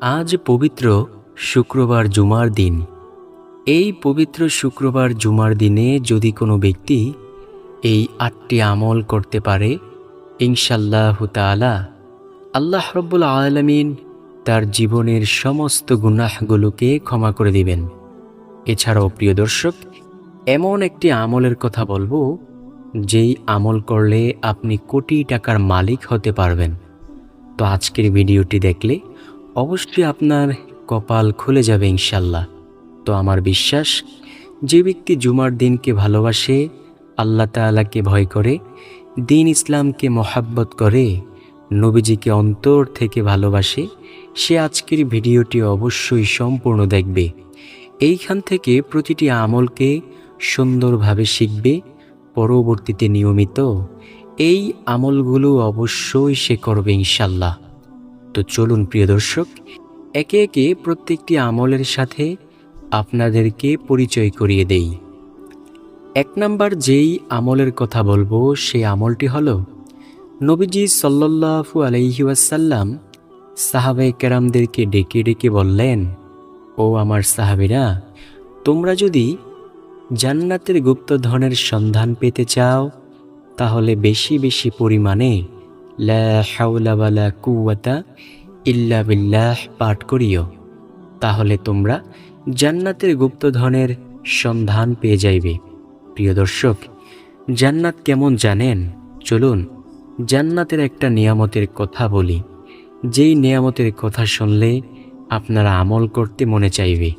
আজ পবিত্র শুক্রবার জুমার দিন। এই পবিত্র শুক্রবার জুমার দিনে যদি কোনো ব্যক্তি এই আটটি আমল করতে পারে ইনশাল্লাহ তাআলা আল্লাহ রব্বুল আলমিন তার জীবনের সমস্ত গুনাহগুলোকে ক্ষমা করে দিবেন। এছাড়াও প্রিয় দর্শক, এমন একটি আমলের কথা বলব, যেই আমল করলে আপনি কোটি টাকার মালিক হতে পারবেন। তো আজকের ভিডিওটি দেখলে অবশ্যই আপনার কপাল খুলে যাবে ইনশাল্লাহ। তো আমার বিশ্বাস, যে ব্যক্তি জুমার দিনকে ভালোবাসে, আল্লাহ তাআলাকে ভয় করে, দিন ইসলামকে মহাব্বত করে, নবীজিকে অন্তর থেকে ভালোবাসে, সে আজকের ভিডিওটি অবশ্যই সম্পূর্ণ দেখবে। এইখান থেকে প্রতিটি আমলকে সুন্দরভাবে শিখবে, পরবর্তীতে নিয়মিত এই আমলগুলো অবশ্যই সে করবে ইনশাল্লাহ। তো চলুন, প্রিয় দর্শক, একে একে প্রত্যেকটি আমলের সাথে আপনাদেরকে পরিচয় করিয়ে দেই। এক নাম্বার যেই আমলের কথা বলব, সেই আমলটি হলো, নবীজি সাল্লাল্লাহু আলাইহি ওয়াসাল্লাম সাহাবায়ে কেরামদেরকে ডেকে ডেকে বললেন, ও আমার সাহাবীরা, তোমরা যদি জান্নাতের গুপ্তধনের সন্ধান পেতে চাও, তাহলে বেশি বেশি পরিমাণে লা কুওয়াতা ইল্লা বিল্লাহ পাঠ করিও। তাহলে তোমরা জান্নাতের গুপ্তধনের সন্ধান পেয়ে যাইবে। প্রিয় দর্শক, জান্নাত কেমন জানেন? চলুন জান্নাতের একটা নিয়ামতের কথা বলি। যেই নিয়ামতের কথা শুনলে আপনারা আমল করতে মনে চাইবে।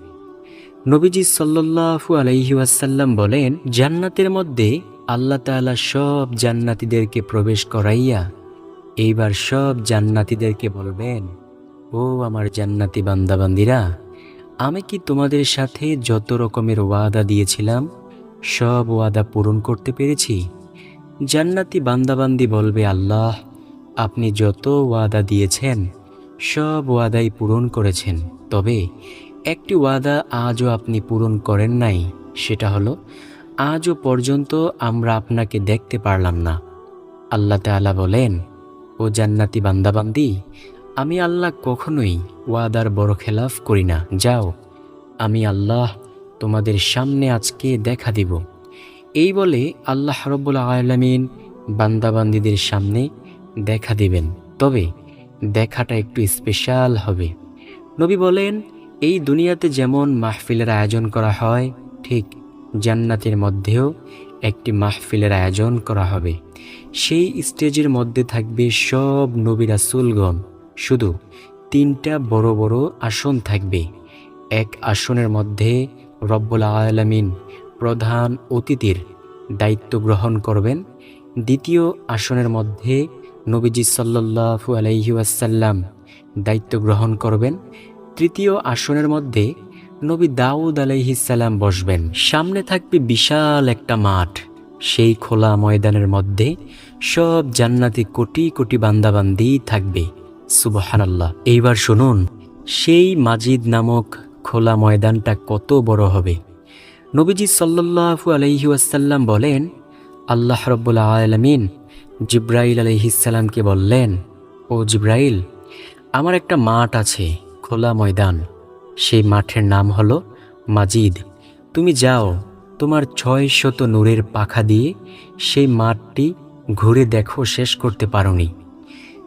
নবীজি সাল্লাল্লাহু আলাইহি ওয়াসাল্লাম বলেন, জান্নাতের মধ্যে আল্লাহ তাআলা সব জান্নাতীদেরকে প্রবেশ করাইয়া এইবার সব জান্নাতীদেরকে বলবেন, ও আমার জান্নাতি বান্দাবান্দিরা, আমি কি তোমাদের সাথে যত রকমের ওয়াদা দিয়েছিলাম, সব ওয়াদা পূরণ করতে পেরেছি? জান্নাতি বান্দাবান্দি বলবে, আল্লাহ, আপনি যত ওয়াদা দিয়েছেন, সব ওয়াদাই পূরণ করেছেন। তবে একটি ওয়াদা আজও আপনি পূরণ করেন নাই, সেটা হলো, আজও পর্যন্ত আমরা আপনাকে দেখতে পারলাম না। আল্লাহ তাআলা বলেন ও জান্নাতি বান্দাবান্দি, আমি আল্লাহ কখনোই ওয়াদার বড় খেলাফ করি না। যাও, আমি আল্লাহ তোমাদের সামনে আজকে দেখা দিব। এই বলে আল্লাহ রব্বুল আলমিন বান্দাবান্দিদের সামনে দেখা দিবেন। তবে দেখাটা একটু স্পেশাল হবে। নবী বলেন, এই দুনিয়াতে যেমন মাহফিলের আয়োজন করা হয়, ঠিক জান্নাতের মধ্যেও একটি মাহফিলের আয়োজন করা হবে। সেই স্টেজের মধ্যে থাকবে সব নবী রাসুলগণ। শুধু তিনটা বড় বড় আসন থাকবে। এক আসনের মধ্যে রব্বুল আলমিন প্রধান অতিথির দায়িত্ব গ্রহণ করবেন। দ্বিতীয় আসনের মধ্যে নবীজি সাল্লাল্লাহু আলাইহি ওয়াসাল্লাম দায়িত্ব গ্রহণ করবেন। তৃতীয় আসনের মধ্যে নবী দাউদ আলাইহিসাল্লাম বসবেন। সামনে থাকবে বিশাল একটা মাঠ। সেই খোলা ময়দানের মধ্যে সব জান্নাতি কোটি কোটি বান্দাবান্দি থাকবে। সুবহানাল্লাহ। এইবার শুনুন, সেই মাজিদ নামক খোলা ময়দানটা কত বড় হবে? নবীজি সাল্লাল্লাহু আলাইহি ওয়াসাল্লাম বলেন, আল্লাহ রব্বুল আলমিন জিব্রাইল আলহিসাল্লামকে বললেন, ও জিব্রাইল, আমার একটা মাঠ আছে, খোলা ময়দান। সেই মাঠের নাম হলো মাজিদ। তুমি যাও তোমার ছয় শত নূরের পাখা দিয়ে সেই মাঠটি ঘুরে দেখো, শেষ করতে পারোনি।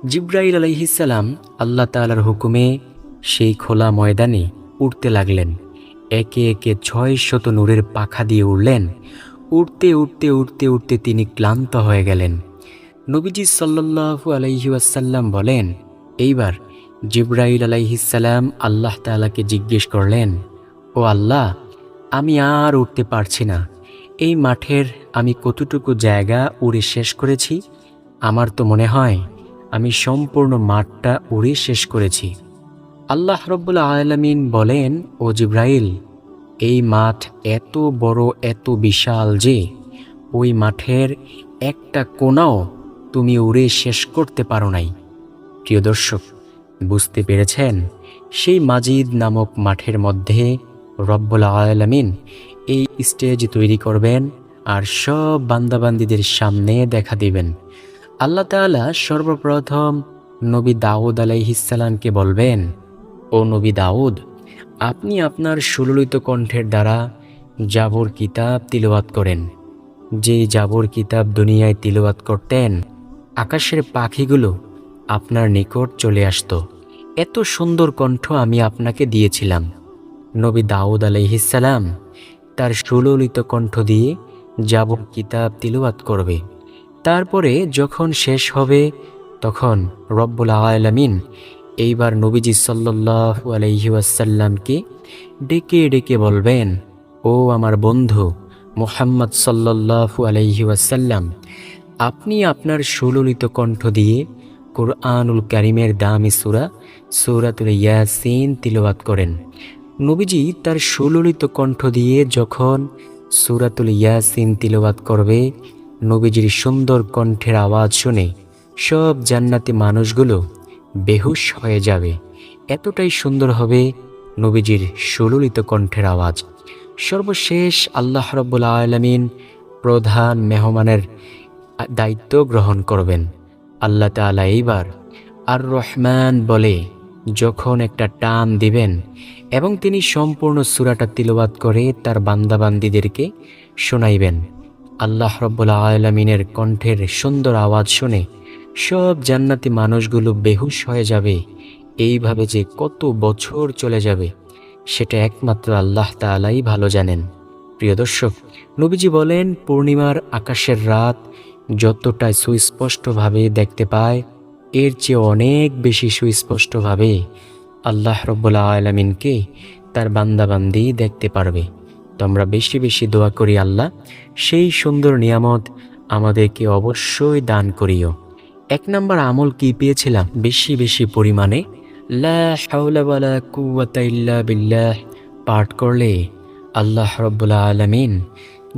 জিব্রাইল আলহিসাল্লাম আল্লাহ তালার হুকুমে সেই খোলা ময়দানে উঠতে লাগলেন। একে একে ছয় শত নূরের পাখা দিয়ে উড়লেন। উঠতে উঠতে উঠতে উঠতে তিনি ক্লান্ত হয়ে গেলেন। নবীজি সাল্লাল্লাহু আলাইহি ওয়াসাল্লাম বলেন, এইবার জিব্রাইল আলাইহিসাল্লাম আল্লাহ তাআলাকে জিজ্ঞেস করলেন, ও আল্লাহ আমি আর উঠতে পারছি না। এই মাঠের আমি কতটুকু জায়গা উড়ে শেষ করেছি? আমার তো মনে হয় আমি সম্পূর্ণ মাঠটা উড়ে শেষ করেছি। আল্লাহ রব্বুল আলমিন বলেন, ও জিব্রাইল, এই মাঠ এত বড়, এত বিশাল যে ওই মাঠের একটা কোনাও তুমি উড়ে শেষ করতে পারো নাই। প্রিয় দর্শক, বুঝতে পেরেছেন? সেই মাজিদ নামক মাঠের মধ্যে রব্বুল আলমিন এই স্টেজ তৈরি করবেন আর সব বান্দাবান্দিদের সামনে দেখা দিবেন। আল্লাহ তাআলা সর্বপ্রথম নবী দাউদ আলাইহিসালামকে বলবেন, ও নবী দাউদ, আপনি আপনার সুললিত কণ্ঠের দ্বারা জাবর কিতাব তিলওয়াত করেন। যে জাবর কিতাব দুনিয়ায় তিলওয়াত করতেন, আকাশের পাখিগুলো আপনার নিকট চলে আসতো। এত সুন্দর কণ্ঠ আমি আপনাকে দিয়েছিলাম। নবী দাউদ আলাইহিসালাম তার সুললিত কণ্ঠ দিয়ে যাব কিতাব তিলওয়াত করবে। তারপরে যখন শেষ হবে, তখন রব্বুল আলামিন এইবার নবীজি সাল্লাল্লাহু আলাইহি ওয়াসাল্লামকে ডেকে ডেকে বলবেন, ও আমার বন্ধু মোহাম্মদ সাল্লাল্লাহু আলাইহি ওয়াসাল্লাম, আপনি আপনার সুললিত কণ্ঠ দিয়ে কোরআনুল কারিমের দামি সুরা সুরাতুল ইয়াসিন তিলওয়াত করেন। নবীজি তার সুললিত কণ্ঠ দিয়ে যখন সুরাতুল ইয়াসিন তিলওয়াত করবে, নবীজির সুন্দর কণ্ঠের আওয়াজ শুনে সব জান্নাতি মানুষগুলো বেহুশ হয়ে যাবে। এতটাই সুন্দর হবে নবীজির সুললিত কণ্ঠের আওয়াজ। সর্বশেষ আল্লাহ রব্বুল আলমিন প্রধান মেহমানের দায়িত্ব গ্রহণ করবেন। আল্লাহ তাআলা এইবার আর রহমান বলে যখন একটা টান দিবেন এবং তিনি সম্পূর্ণ সুরাটা তিলবাত করে তার বান্দাবান্দিদেরকে শোনাইবেন, আল্লাহ রব্বুল আলমিনের কণ্ঠের সুন্দর আওয়াজ শুনে সব জান্নাতি মানুষগুলো বেহুশ হয়ে যাবে। এইভাবে যে কত বছর চলে যাবে, সেটা একমাত্র আল্লাহ তালাই ভালো জানেন। প্রিয় দর্শক, নবীজি বলেন, পূর্ণিমার আকাশের রাত যতটা সুস্পষ্টভাবে দেখতে পায় এর চেয়ে অনেক বেশি সুস্পষ্টভাবে আল্লাহ রব্বুল্লা আলমিনকে তার বান্দাবান্দি দেখতে পারবে। তো আমরা বেশি বেশি দোয়া করি আল্লাহ, সেই সুন্দর নিয়ামত আমাদেরকে অবশ্যই দান করিও। এক নম্বর আমল কি পেয়েছিলাম? বেশি বেশি পরিমাণে বিল্লাহ পাঠ করলে আল্লাহ রব্বুল্লা আলমিন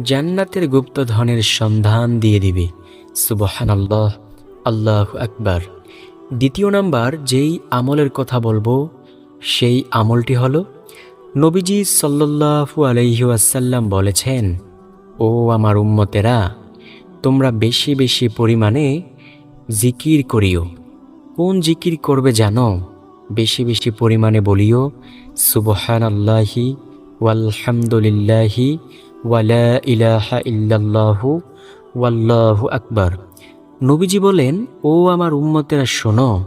জান্নাতের গুপ্তধনের সন্ধান দিয়ে দিবে। সুবহানাল্লাহ আল্লাহ আল্লাহ আকবার। দ্বিতীয় নাম্বার, যেই আমলের কথা বলব, সেই আমলটি হলো, নবীজি সাল্লাল্লাহু আলাইহি ওয়াসাল্লাম বলেছেন, ও আমার উম্মতেরা, তোমরা বেশি বেশি পরিমাণে জিকির করিও। কোন জিকির করবে জানো? বেশি বেশি পরিমাণে বলিও সুবহান আল্লাহি ওয়ালহামদুলিল্লাহি ওয়ালা ইলাহা ইল্লাল্লাহু ওয়াল্লাহু আকবার। নবীজি বলেন, ও আমার উম্মতেরা, শোনো,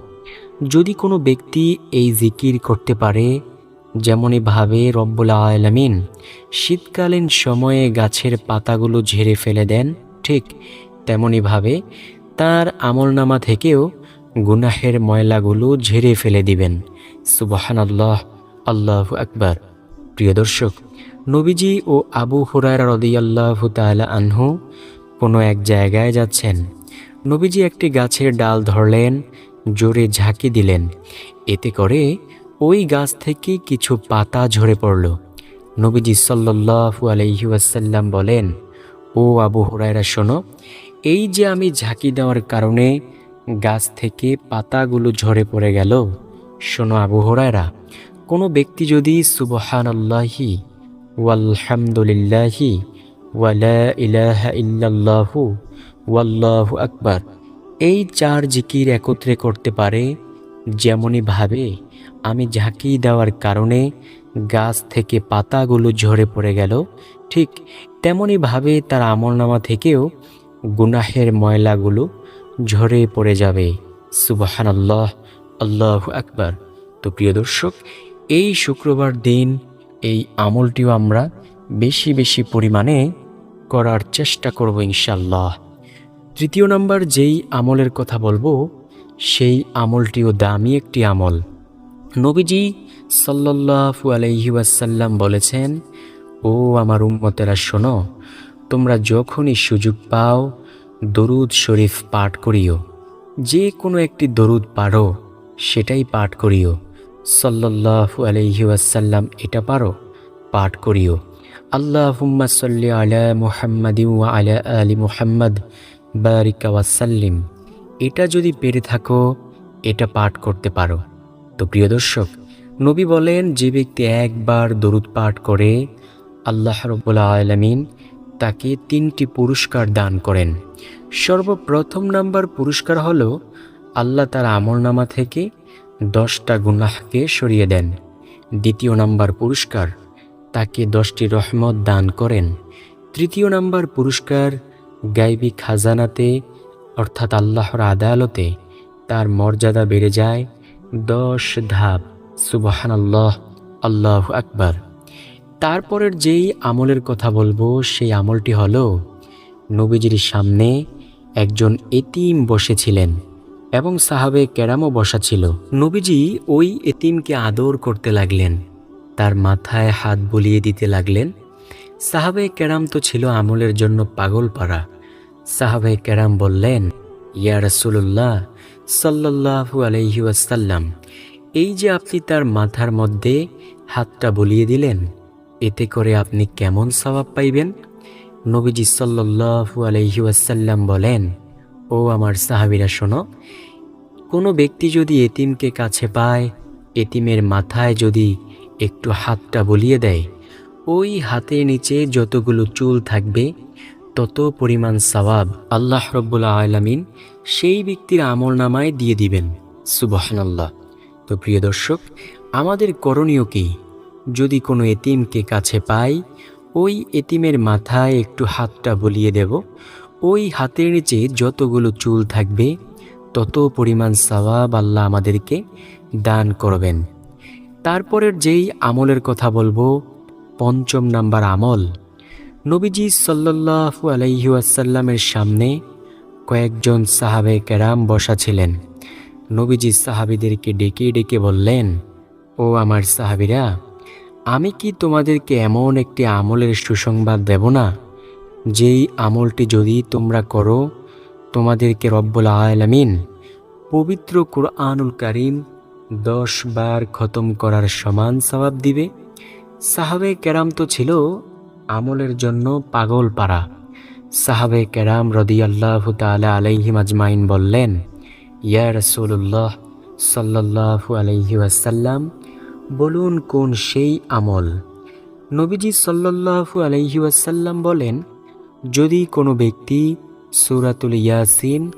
যদি কোনো ব্যক্তি এই জিকির করতে পারে যেমনইভাবে রব্বুল আলমিন, শীতকালীন সময়ে গাছের পাতাগুলো ঝেড়ে ফেলে দেন, ঠিক তেমনইভাবে তার আমলনামা থেকেও গুনাহের ময়লাগুলো ঝেড়ে ফেলে দিবেন। সুবাহান আল্লাহ আল্লাহ আকবার। প্রিয় দর্শক, নবীজি ও আবু হুরায়রা রদিয়াল্লাহ তালা আনহু কোনো এক জায়গায় যাচ্ছেন নবীজি একটি গাছের ডাল ধরলেন, জোরে ঝাঁকি দিলেন। এতে করে ওই গাছ থেকে কিছু পাতা ঝরে পড়ল। নবীজি সাল্লাহু আলহি ওয়াসাল্লাম বলেন, ও আবু হুরায়রা, শোনো, এই যে আমি ঝাঁকি দেওয়ার কারণে গাছ থেকে পাতাগুলো ঝরে পড়ে গেল, শোনো আবু হুরায়রা, কোনো ব্যক্তি যদি সুবহান আল্লাহি ওয়ালহামদুলিল্লাহি ওয়ালা ইলাহা ইল্লাল্লাহু ওয়াল্লাহু আকবার। এই চার জিকির একত্রে করতে পারে যেমনইভাবে আমি ঝাঁকি দেওয়ার কারণে গাছ থেকে পাতাগুলো ঝরে পড়ে গেল, ঠিক তেমনইভাবে তার আমলনামা থেকেও গুনাহের ময়লাগুলো ঝরে পড়ে যাবে। সুবাহান আল্লাহ আল্লাহ আকবার। তো প্রিয় দর্শক, এই শুক্রবার দিন এই আমলটিও আমরা বেশি বেশি পরিমাণে করার চেষ্টা করব ইনশাল্লাহ তৃতীয় নাম্বার যেই আমলের কথা বলব, সেই আমলটিও দামি একটি আমল। নবীজি আলাইহি ওয়াসাল্লাম বলেছেন, ও আমার উম্মতেরা, শোনো, তোমরা যখনই সুযোগ পাও, দরুদ শরীফ পাঠ করিও। যে কোনো একটি দরুদ পারো সেটাই পাঠ করিও। সাল্লাহু আলাইহি ওয়াসাল্লাম এটা পারো, পাঠ করিও। আল্লাহ সাল্লি আলা মুহাম্মাদ আলা আলি মুহাম্মদ বারিকা ওয়াসাল্লিম এটা যদি পেরে থাকো, এটা পাঠ করতে পারো। তো প্রিয় দর্শক, নবী বলেন, যে ব্যক্তি একবার দরুদ পাঠ করে, আল্লাহ রব্বুল্লা আলমিন তাকে তিনটি পুরস্কার দান করেন। সর্বপ্রথম নাম্বার পুরস্কার হলো, আল্লাহ তার আমলনামা থেকে দশটা গুনাহকে সরিয়ে দেন। দ্বিতীয় নাম্বার পুরস্কার, তাকে দশটি রহমত দান করেন। তৃতীয় নাম্বার পুরস্কার গাইবি খাজানাতে, অর্থাৎ আল্লাহর আদালতে, তার মর্যাদা বেড়ে যায় দশ ধাপ। সুবাহান আল্লাহ আল্লাহ আকবার। তারপরের যেই আমলের কথা বলব, সেই আমলটি হলো, নবীজির সামনে একজন এতিম বসেছিলেন এবং সাহাবে ক্যারামও বসা ছিল। নবীজি ওই এতিমকে আদর করতে লাগলেন, তার মাথায় হাত বুলিয়ে দিতে লাগলেন সাহাবে কেরাম তো ছিল আমলের জন্য পাগল পাড়া সাহাবে কেরাম বললেন, ইয়া রসুল্লাহ সাল্লাহু আলহি ওয়াসাল্লাম, এই যে আপনি তার মাথার মধ্যে হাতটা বলিয়ে দিলেন, এতে করে আপনি কেমন স্বভাব পাইবেন? নবীজি সাল্লাহু আলহি ওয়াসাল্লাম বলেন, ও আমার সাহাবিরা, শোনো, কোনো ব্যক্তি যদি এতিমকে কাছে পায়, এতিমের মাথায় যদি একটু হাতটা বলিয়ে দেয় ওই হাতের নিচে যতগুলো চুল থাকবে, তত পরিমাণ সওয়াব আল্লাহ রব্বুল্লা আলামিন সেই ব্যক্তির আমল নামায় দিয়ে দিবেন। সুবহানাল্লাহ। তো প্রিয় দর্শক, আমাদের করণীয় কি? যদি কোনো এতিমকে কাছে পাই, ওই এতিমের মাথায় একটু হাতটা বলিয়ে দেব। ওই হাতের নিচে যতগুলো চুল থাকবে, তত পরিমাণ সওয়াব আল্লাহ আমাদেরকে দান করবেন। তারপরের যেই আমলের কথা বলব পঞ্চম নাম্বার আমল। নবীজি সাল্লাহু আলাইহাসাল্লামের সামনে কয়েকজন সাহাবে কেরাম বসা ছিলেন নবীজি সাহাবিদেরকে ডেকে ডেকে বললেন, ও আমার সাহাবিরা, আমি কি তোমাদেরকে এমন একটি আমলের সুসংবাদ দেব না? যেই আমলটি যদি তোমরা করো, তোমাদেরকে রব্বুল আলামিন পবিত্র কুরআনুল কারিম দশ বার খতম করার সমান সবাব দিবে। সাহাবে কেরাম তো ছিল আমলের জন্য পাগল পাড়া। সাহাবে কেরাম রদি আল্লাহ তালা আলাইহিম আজমাইন বললেন, ইয়া রসুল্লাহ সাল্লাহু আলাইহি ওয়াসাল্লাম, বলুন কোন সেই আমল? নবীজি সাল্লাহু আলাইহি ওয়াসাল্লাম বলেন, যদি কোনো ব্যক্তি সুরাতুল ইয়াসিন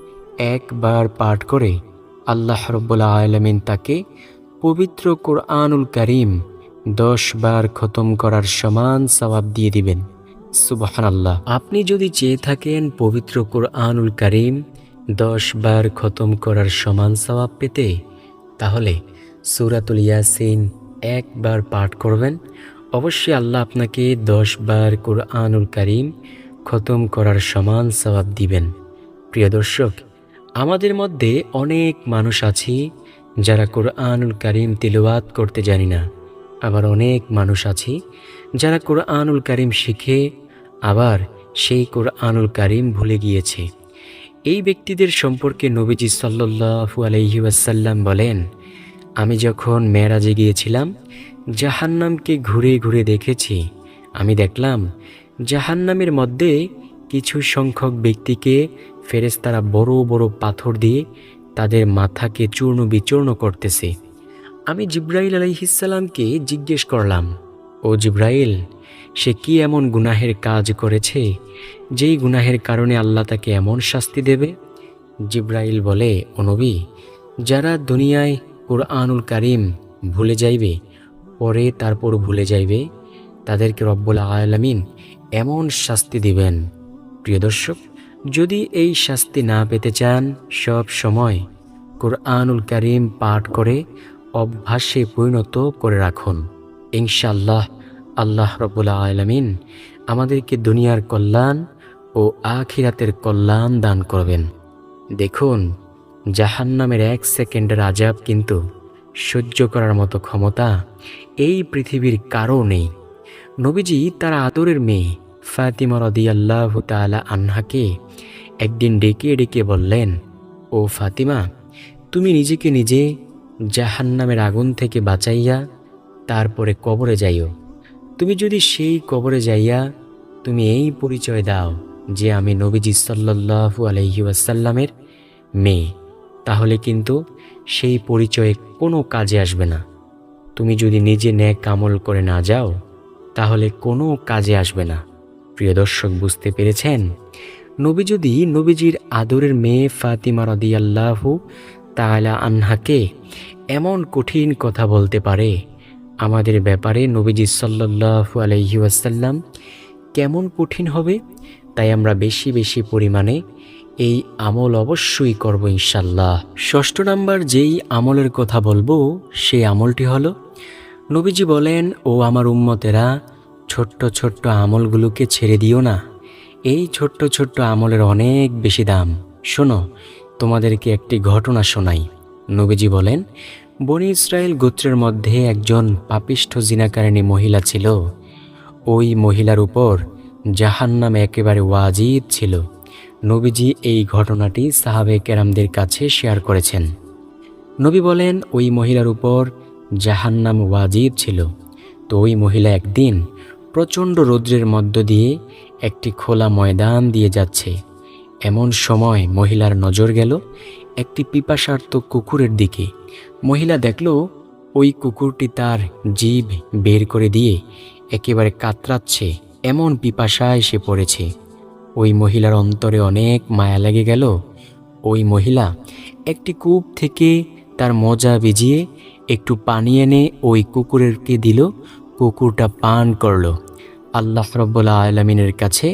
একবার পাঠ করে, আল্লাহ রব্বুল্লা আলমিন তাকে পবিত্র কোরআনুল করিম দশ বার খতম করার সমান সবাব দিয়ে দিবেন। সুবহান আল্লাহ আপনি যদি চেয়ে থাকেন পবিত্র কোরআনুল করিম দশ বার খতম করার সমান সবাব পেতে, তাহলে সুরাতুল ইয়াসিন একবার পাঠ করবেন। অবশ্যই আল্লাহ আপনাকে দশ বার কোরআনুল করিম খতম করার সমান সবাব দিবেন। প্রিয় দর্শক, আমাদের মধ্যে অনেক মানুষ আছি যারা কোরআনুল করিম তিলওয়াত করতে জানি না। আবার অনেক মানুষ আছি যারা কোরআনুল করিম শিখে আবার সেই কোরআনুল করিম ভুলে গিয়েছে। এই ব্যক্তিদের সম্পর্কে নবীজি সাল্লু আলহি ওয়াসাল্লাম বলেন, আমি যখন মেয়েরাজে গিয়েছিলাম, জাহান্নামকে ঘুরে ঘুরে দেখেছি। আমি দেখলাম, জাহান্নামের মধ্যে কিছু সংখ্যক ব্যক্তিকে ফেরেস্তারা বড় বড় পাথর দিয়ে তাদের মাথাকে চূর্ণ বিচূর্ণ করতেছে। আমি জিব্রাইল আলাইহিসাল্লামকে জিজ্ঞেস করলাম, ও জিব্রাইল, সে কি এমন গুনাহের কাজ করেছে, যেই গুনাহের কারণে আল্লাহ তাকে এমন শাস্তি দেবে? জিব্রাইল বলে, ও নবী, যারা দুনিয়ায় কোরআনুল কারিম ভুলে যাইবে, পরে তারপর ভুলে যাইবে, তাদেরকে রব্বুল আলামিন এমন শাস্তি দিবেন। প্রিয় দর্শক, যদি এই শাস্তি না পেতে চান, সব সময় কোরআনুল কারিম পাঠ করে অভ্যাসে পরিণত করে রাখুন। ইনশাল্লাহ আল্লাহ রব্বুল্লা আলমিন আমাদেরকে দুনিয়ার কল্যাণ ও আখিরাতের কল্যাণ দান করবেন। দেখুন, জাহান্নামের এক সেকেন্ডের আজাব কিন্তু সহ্য করার মতো ক্ষমতা এই পৃথিবীর কারও নেই। নবীজি তার আদরের মেয়ে ফাতিমা রদিয়াল্লাহ তালা আন্নাকে একদিন ডেকে ডেকে বললেন, ও ফাতিমা, তুমি নিজেকে নিজে জাহান্নামের আগুন থেকে বাঁচাইয়া তারপরে কবরে যাইও। তুমি যদি সেই কবরে যাইয়া তুমি এই পরিচয় দাও যে আমি নবীজি সাল্লাহু আলহি ওয়াসাল্লামের মেয়ে, তাহলে কিন্তু সেই পরিচয়ে কোনো কাজে আসবে না। তুমি যদি নিজে ন্যাক কামল করে না যাও, তাহলে কোনো কাজে আসবে না। প্রিয় দর্শক, বুঝতে পেরেছেন? নবী যদি নবীজির আদরের মেয়ে ফাতিমা রদিয়াল্লাহু তালা আনহাকে এমন কঠিন কথা বলতে পারে আমাদের ব্যাপারে নবীজি সাল্লাল্লাহু আলাইহি ওয়াসাল্লাম কেমন কঠিন হবে তাই আমরা বেশি বেশি পরিমাণে এই আমল অবশ্যই করব ইনশাল্লাহ ষষ্ঠ নাম্বার যেই আমলের কথা বলব, সেই আমলটি হলো, নবীজি বলেন, ও আমার উম্মতেরা, ছোট্ট ছোট্ট আমলগুলোকে ছেড়ে দিও না। এই ছোট্ট ছোট্ট আমলের অনেক বেশি দাম। শোনো তোমাদেরকে একটি ঘটনা শোনাই। নবীজি বলেন, বনি ইসরায়েল গোত্রের মধ্যে একজন পাপিষ্ঠ জিনাকারিণী মহিলা ছিল। ওই মহিলার উপর জাহান্নাম একেবারে ওয়াজিব ছিল। নবীজি এই ঘটনাটি সাহাবে কেরামদের কাছে শেয়ার করেছেন। নবী বলেন, ওই মহিলার উপর জাহান্নাম ওয়াজিব ছিল। তো ওই মহিলা একদিন প্রচণ্ড রৌদ্রের মধ্য দিয়ে একটি খোলা ময়দান দিয়ে যাচ্ছে। এমন সময় মহিলার নজর গেল একটি পিপাসার্ত কুকুরের দিকে। মহিলা দেখল ওই কুকুরটি তার জীব বের করে দিয়ে একেবারে কাতরাচ্ছে, এমন পিপাসায় সে পড়েছে। ওই মহিলার অন্তরে অনেক মায়া লেগে গেল। ওই মহিলা একটি কূপ থেকে তার মজা ভিজিয়ে একটু পানি এনে ওই কুকুরকে দিল। কুকুরটা পান করল। আল্লাহ রব্বুল্লা আলমিনের কাছে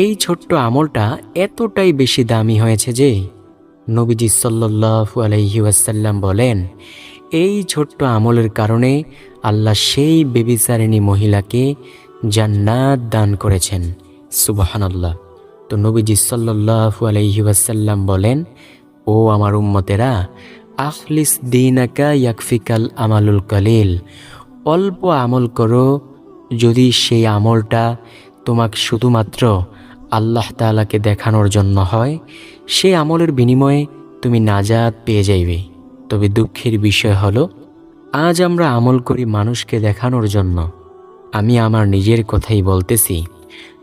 এই ছোট্ট আমলটা এতটাই বেশি দামি হয়েছে যে নবীজি সাল্লু আলহি ওয়াসাল্লাম বলেন, এই ছোট্ট আমলের কারণে আল্লাহ সেই বেবিচারিণী মহিলাকে জান্নাত দান করেছেন। সুবাহানাল্লাহ। তো নবীজি সাল্লু আলহি ওয়াসাল্লাম বলেন, ও আমার উম্মতেরা, আখলিস দিনাকা ইয়াকফিকাল আমালুল কালিল, অল্প আমল করো যদি সেই আমলটা তোমাকে শুধুমাত্র আল্লাহ তালাকে দেখানোর জন্য হয় সে আমলের বিনিময়ে তুমি নাজাত পেয়ে যাইবে। তবে দুঃখের বিষয় হলো, আজ আমরা আমল করি মানুষকে দেখানোর জন্য। আমি আমার নিজের কথাই বলতেছি,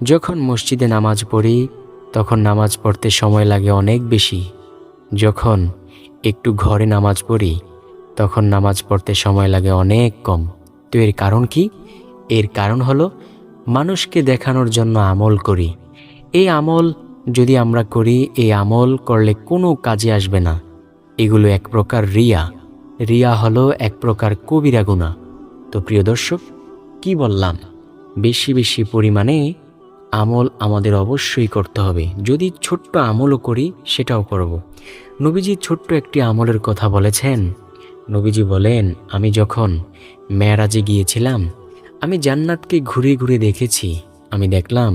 যখন মসজিদে নামাজ পড়ি, তখন নামাজ পড়তে সময় লাগে অনেক বেশি। যখন একটু ঘরে নামাজ পড়ি, তখন নামাজ পড়তে সময় লাগে অনেক কম। তো এর কারণ কি? এর কারণ হলো মানুষকে দেখানোর জন্য আমল করি। এই আমল যদি আমরা করি, এই আমল করলে কোনো কাজে আসবে না। এগুলো এক প্রকার রিয়া। রিয়া হলো এক প্রকার কবিরা গুণা তো প্রিয় দর্শক, কি বললাম? বেশি বেশি পরিমাণে আমল আমাদের অবশ্যই করতে হবে। যদি ছোট্ট আমলও করি, সেটাও করব। নবীজি ছোট্ট একটি আমলের কথা বলেছেন। নবীজি বলেন, আমি যখন মেয়ারাজে গিয়েছিলাম আমি জান্নাতকে ঘুরে ঘুরে দেখেছি। আমি দেখলাম,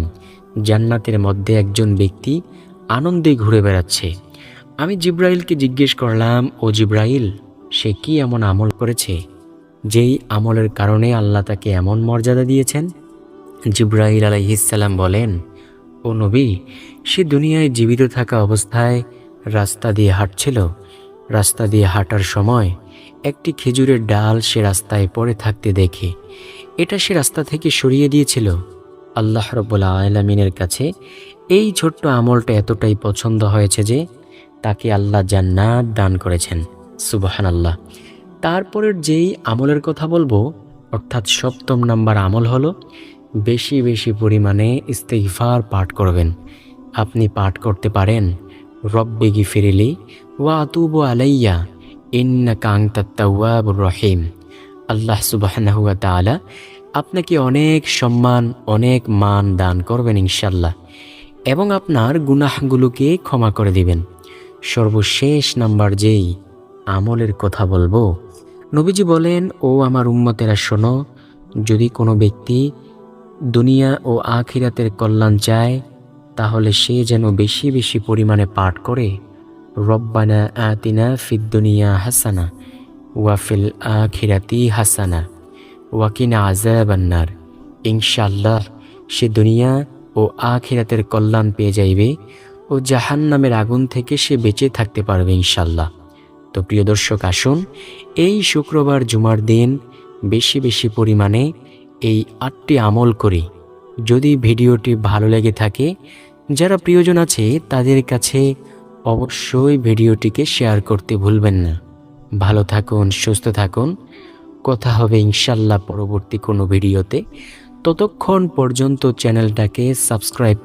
জান্নাতের মধ্যে একজন ব্যক্তি আনন্দে ঘুরে বেড়াচ্ছে। আমি জিব্রাইলকে জিজ্ঞেস করলাম, ও জিব্রাইল, সে কি এমন আমল করেছে, যেই আমলের কারণে আল্লাহ তাকে এমন মর্যাদা দিয়েছেন? জিব্রাইল আলাইহিসাল্লাম বলেন, ও নবী, সে দুনিয়ায় জীবিত থাকা অবস্থায় রাস্তা দিয়ে হাঁটছিল। রাস্তা দিয়ে হাঁটার সময় একটি খেজুরের ডাল সে রাস্তায় পড়ে থাকতে দেখে। এটা সে রাস্তা থেকে সরিয়ে দিয়েছিল। আল্লাহ রব্বুল্লা আলমিনের কাছে এই ছোট্ট আমলটা এতটাই পছন্দ হয়েছে যে তাকে আল্লাহ জান্নাত দান করেছেন। সুবাহান আল্লাহ তারপরের যেই আমলের কথা বলব, অর্থাৎ সপ্তম নাম্বার আমল হলো বেশি বেশি পরিমাণে ইস্তেগফার পাঠ করবেন। আপনি পাঠ করতে পারেন, রব্বে গিফিরিলি ওয়া আতুবু আলাইয়া ইন্না কাং কাংতাত্তাওয়াবুর রহিম। আল্লাহ সুবাহানাহুয়া তালা আপনাকে অনেক সম্মান, অনেক মান দান করবেন ইনশাল্লাহ এবং আপনার গুনাহগুলোকে ক্ষমা করে দিবেন। সর্বশেষ নাম্বার যেই আমলের কথা বলব, নবীজি বলেন, ও আমার উম্মতেরা, শোনো, যদি কোনো ব্যক্তি দুনিয়া ও আখিরাতের কল্যাণ চায়, তাহলে সে যেন বেশি বেশি পরিমাণে পাঠ করে, রব্বানা আতিনা ফিদ্দুনিয়া হাসানা ওয়াফিল আখিরাতি হাসানা ওয়াকিনা আজাবান্নার ইনশাল্লাহ সে দুনিয়া ও আখিরাতের কল্যাণ পেয়ে যাইবে ও জাহান নামের আগুন থেকে সে বেঁচে থাকতে পারবে ইনশাল্লাহ তো প্রিয় দর্শক, আসুন এই শুক্রবার জুমার দিন বেশি বেশি পরিমাণে এই আটটি আমল করি। যদি ভিডিওটি ভালো লেগে থাকে, যারা প্রিয়জন আছে তাদের কাছে অবশ্যই ভিডিওটিকে শেয়ার করতে ভুলবেন না। ভালো থাকুন সুস্থ থাকুন। কথা হবে ইনশাল্লাহ পরবর্তী কোনো ভিডিওতে। ততক্ষণ পর্যন্ত চ্যানেলটাকে সাবস্ক্রাইব